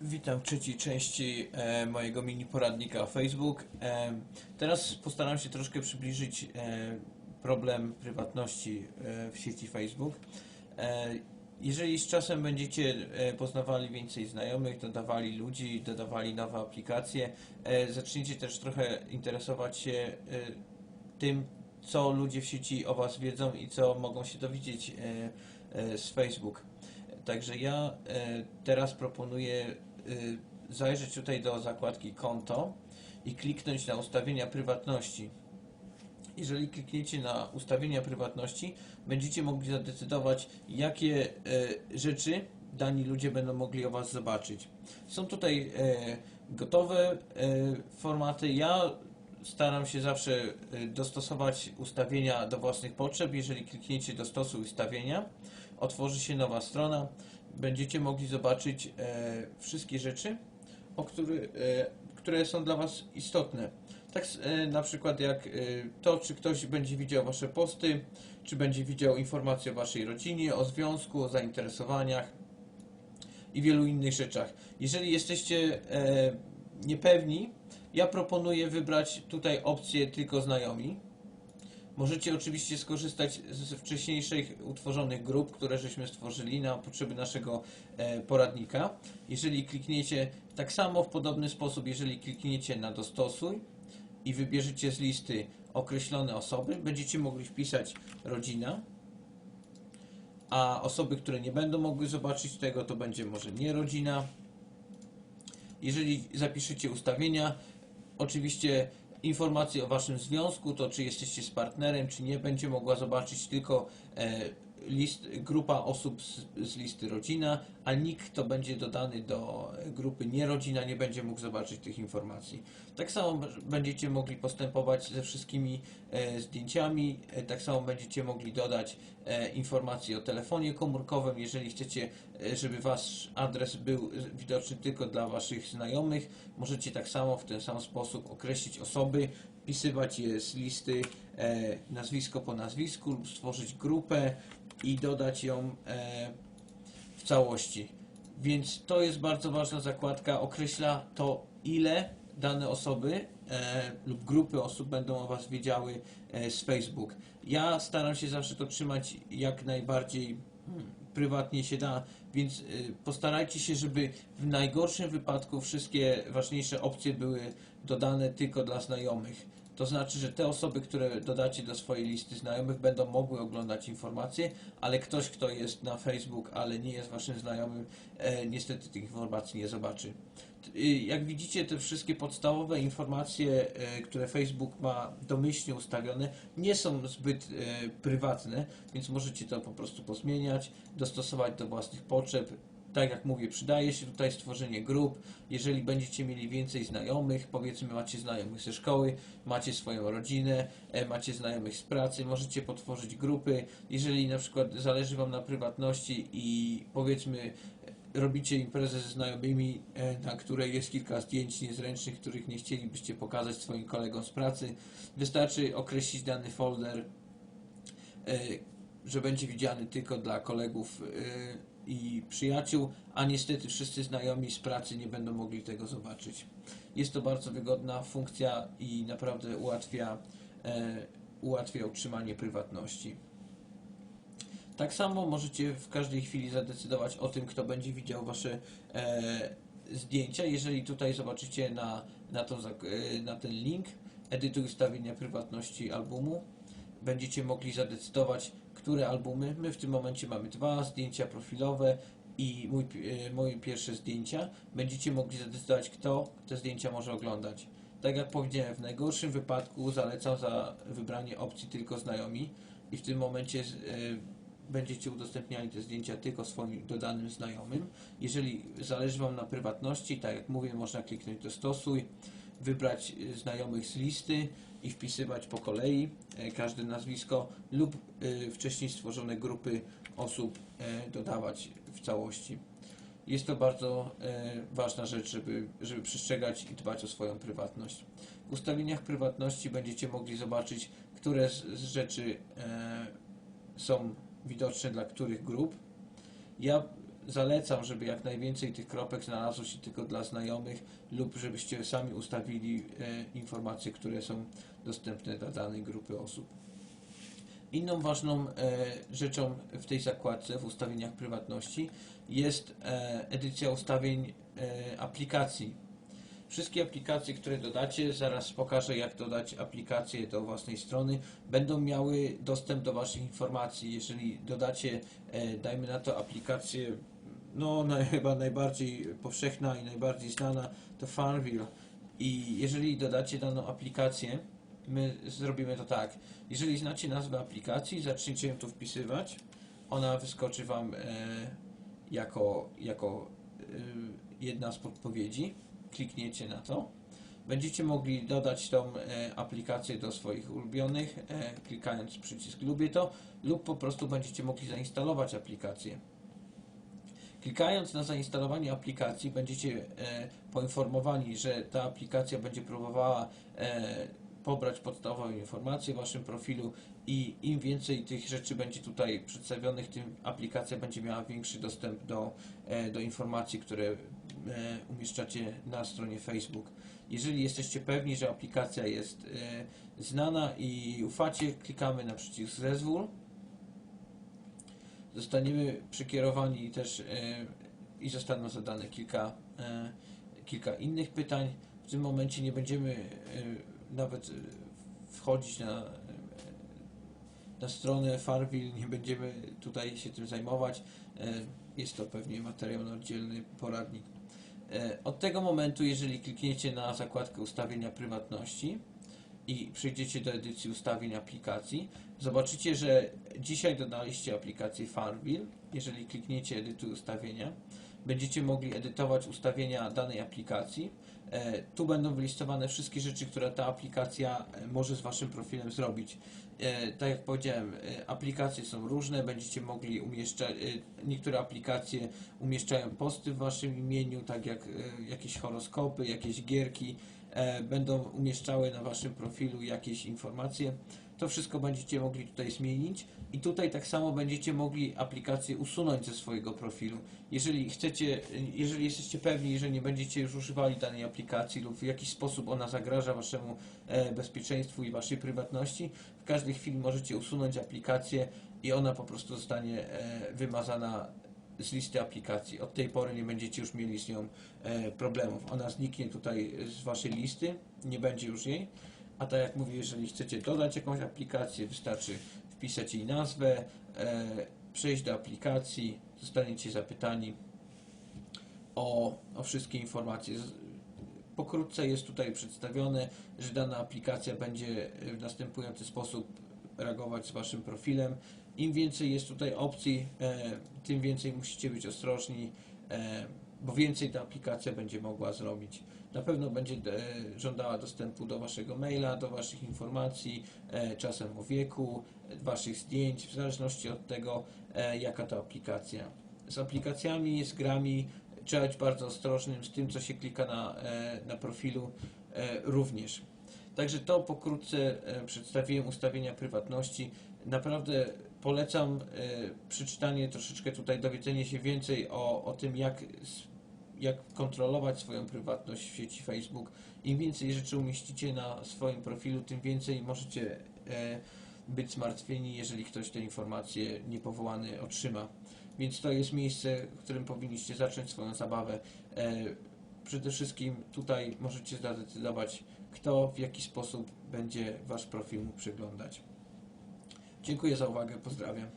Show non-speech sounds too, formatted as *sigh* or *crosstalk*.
Witam w trzeciej części e, mojego mini poradnika Facebook. E, teraz postaram się troszkę przybliżyć e, problem prywatności e, w sieci Facebook. E, jeżeli z czasem będziecie e, poznawali więcej znajomych, dodawali ludzi, dodawali nowe aplikacje, e, zaczniecie też trochę interesować się e, tym, co ludzie w sieci o Was wiedzą i co mogą się dowiedzieć e, e, z Facebook. Także ja e, teraz proponuję zajrzeć tutaj do zakładki konto i kliknąć na ustawienia prywatności. Jeżeli klikniecie na ustawienia prywatności, będziecie mogli zadecydować, jakie e, rzeczy dani ludzie będą mogli o Was zobaczyć. Są tutaj e, gotowe formaty. Ja staram się zawsze dostosować ustawienia do własnych potrzeb. Jeżeli klikniecie dostosuj ustawienia, otworzy się nowa strona. Będziecie mogli zobaczyć e, wszystkie rzeczy, o który, e, które są dla Was istotne. Tak e, na przykład jak to, czy ktoś będzie widział Wasze posty, czy będzie widział informacje o Waszej rodzinie, o związku, o zainteresowaniach i wielu innych rzeczach. Jeżeli jesteście niepewni, ja proponuję wybrać tutaj opcję tylko znajomi. Możecie oczywiście skorzystać z wcześniejszych utworzonych grup, które żeśmy stworzyli na potrzeby naszego e, poradnika. Jeżeli klikniecie tak samo w podobny sposób, jeżeli klikniecie na dostosuj i wybierzecie z listy określone osoby, będziecie mogli wpisać rodzina, a osoby, które nie będą mogły zobaczyć tego, to będzie może nie rodzina. Jeżeli zapiszecie ustawienia, oczywiście informacje o waszym związku, to czy jesteście z partnerem, czy nie, będzie mogła zobaczyć tylko e, list, grupa osób z, z listy rodzina, a nikt, kto będzie dodany do grupy nierodzina, nie będzie mógł zobaczyć tych informacji. Tak samo będziecie mogli postępować ze wszystkimi e, zdjęciami, e, tak samo będziecie mogli dodać e, informacje o telefonie komórkowym, jeżeli chcecie, e, żeby wasz adres był e, widoczny tylko dla waszych znajomych, możecie tak samo w ten sam sposób określić osoby, wpisywać je z listy nazwisko po nazwisku lub stworzyć grupę i dodać ją w całości. Więc to jest bardzo ważna zakładka, określa to ile dane osoby lub grupy osób będą o Was wiedziały e, z Facebook. Ja staram się zawsze to trzymać jak najbardziej hmm, prywatnie się da, więc y, postarajcie się, żeby w najgorszym wypadku wszystkie ważniejsze opcje były dodane tylko dla znajomych. To znaczy, że te osoby, które dodacie do swojej listy znajomych, będą mogły oglądać informacje, ale ktoś, kto jest na Facebook, ale nie jest waszym znajomym, e, niestety tych informacji nie zobaczy. Y, Jak widzicie, te wszystkie podstawowe informacje, e, które Facebook ma domyślnie ustawione, nie są zbyt e, prywatne, więc możecie to po prostu pozmieniać, dostosować do własnych potrzeb. Tak jak mówię, przydaje się tutaj stworzenie grup. Jeżeli będziecie mieli więcej znajomych, powiedzmy macie znajomych ze szkoły, macie swoją rodzinę, e, macie znajomych z pracy, możecie potworzyć grupy. Jeżeli na przykład zależy Wam na prywatności i powiedzmy robicie imprezę ze znajomymi, e, na której jest kilka zdjęć niezręcznych, których nie chcielibyście pokazać swoim kolegom z pracy, wystarczy określić dany folder e, że będzie widziany tylko dla kolegów i przyjaciół, a niestety wszyscy znajomi z pracy nie będą mogli tego zobaczyć. Jest to bardzo wygodna funkcja i naprawdę ułatwia, e, ułatwia utrzymanie prywatności. Tak samo możecie w każdej chwili zadecydować o tym, kto będzie widział Wasze e, zdjęcia. Jeżeli tutaj zobaczycie na, na, e, na ten link, edytuj ustawienia prywatności albumu, będziecie mogli zadecydować, które albumy. My w tym momencie mamy dwa zdjęcia profilowe i mój, e, moje pierwsze zdjęcia. Będziecie mogli zadecydować, kto te zdjęcia może oglądać. Tak jak powiedziałem, w najgorszym wypadku zalecam za wybranie opcji tylko znajomi i w tym momencie e, będziecie udostępniali te zdjęcia tylko swoim dodanym znajomym. Jeżeli zależy Wam na prywatności, tak jak mówię, można kliknąć dostosuj, wybrać znajomych z listy i wpisywać po kolei e, każde nazwisko lub y, wcześniej stworzone grupy osób e, dodawać w całości. Jest to bardzo e, ważna rzecz, żeby, żeby przestrzegać i dbać o swoją prywatność. W ustawieniach prywatności będziecie mogli zobaczyć, które z, rzeczy e, są widoczne dla których grup. Ja zalecam, żeby jak najwięcej tych kropek znalazło się tylko dla znajomych lub żebyście sami ustawili e, informacje, które są dostępne dla danej grupy osób. Inną ważną e, rzeczą w tej zakładce, w ustawieniach prywatności, jest e, edycja ustawień aplikacji. Wszystkie aplikacje, które dodacie, zaraz pokażę jak dodać aplikacje do własnej strony, będą miały dostęp do Waszych informacji. Jeżeli dodacie, dajmy na to aplikację, no naj, *laughs* chyba najbardziej powszechna i najbardziej znana to Farmville i jeżeli dodacie daną aplikację, my zrobimy to tak. Jeżeli znacie nazwę aplikacji, zacznijcie ją tu wpisywać. Ona wyskoczy Wam e, jako, jako e, jedna z podpowiedzi. Klikniecie na to. Będziecie mogli dodać tą e, aplikację do swoich ulubionych, e, klikając przycisk lubię to, lub po prostu będziecie mogli zainstalować aplikację. Klikając na zainstalowanie aplikacji będziecie e, poinformowani, że ta aplikacja będzie próbowała e, pobrać podstawowe informacje w Waszym profilu i im więcej tych rzeczy będzie tutaj przedstawionych, tym aplikacja będzie miała większy dostęp do, e, do informacji, które umieszczacie na stronie Facebook. Jeżeli jesteście pewni, że aplikacja jest znana i ufacie, klikamy na przycisk zezwól zostaniemy przekierowani też e, i zostaną zadane kilka, e, kilka innych pytań. W tym momencie nie będziemy e, nawet wchodzić na, na stronę Farville, nie będziemy tutaj się tym zajmować. Jest to pewnie materiał na oddzielny poradnik. Od tego momentu, jeżeli klikniecie na zakładkę ustawienia prywatności, i przejdziecie do edycji ustawień aplikacji, zobaczycie, że dzisiaj dodaliście aplikację Farmville. Jeżeli klikniecie edytuj ustawienia, będziecie mogli edytować ustawienia danej aplikacji. E, tu będą wylistowane wszystkie rzeczy, które ta aplikacja e, może z Waszym profilem zrobić. E, tak jak powiedziałem, aplikacje są różne, będziecie mogli umieszczać, niektóre aplikacje umieszczają posty w Waszym imieniu, tak jak jakieś horoskopy, jakieś gierki, będą umieszczały na Waszym profilu jakieś informacje. To wszystko będziecie mogli tutaj zmienić i tutaj tak samo będziecie mogli aplikację usunąć ze swojego profilu. Jeżeli chcecie, jeżeli jesteście pewni, że nie będziecie już używali danej aplikacji lub w jakiś sposób ona zagraża Waszemu e, bezpieczeństwu i Waszej prywatności, w każdej chwili możecie usunąć aplikację i ona po prostu zostanie e, wymazana z listy aplikacji. Od tej pory nie będziecie już mieli z nią e, problemów. Ona zniknie tutaj z Waszej listy, nie będzie już jej. A tak jak mówię, jeżeli chcecie dodać jakąś aplikację, wystarczy wpisać jej nazwę, e, przejść do aplikacji, zostaniecie zapytani o, o wszystkie informacje. Pokrótce jest tutaj przedstawione, że dana aplikacja będzie w następujący sposób reagować z Waszym profilem. Im więcej jest tutaj opcji, e, tym więcej musicie być ostrożni, e, bo więcej ta aplikacja będzie mogła zrobić. Na pewno będzie e, żądała dostępu do Waszego maila, do Waszych informacji, czasem o wieku, Waszych zdjęć, w zależności od tego, jaka to aplikacja. Z aplikacjami, z grami trzeba być bardzo ostrożnym, z tym, co się klika na, na profilu również. Także to pokrótce przedstawiłem ustawienia prywatności. Naprawdę polecam e, przeczytanie troszeczkę tutaj, dowiedzenie się więcej o, o tym, jak, jak kontrolować swoją prywatność w sieci Facebook. Im więcej rzeczy umieścicie na swoim profilu, tym więcej możecie e, być zmartwieni, jeżeli ktoś te informacje niepowołany otrzyma. Więc to jest miejsce, w którym powinniście zacząć swoją zabawę. E, przede wszystkim tutaj możecie zadecydować, kto w jaki sposób będzie Wasz profil mógł przeglądać. Dziękuję za uwagę, pozdrawiam.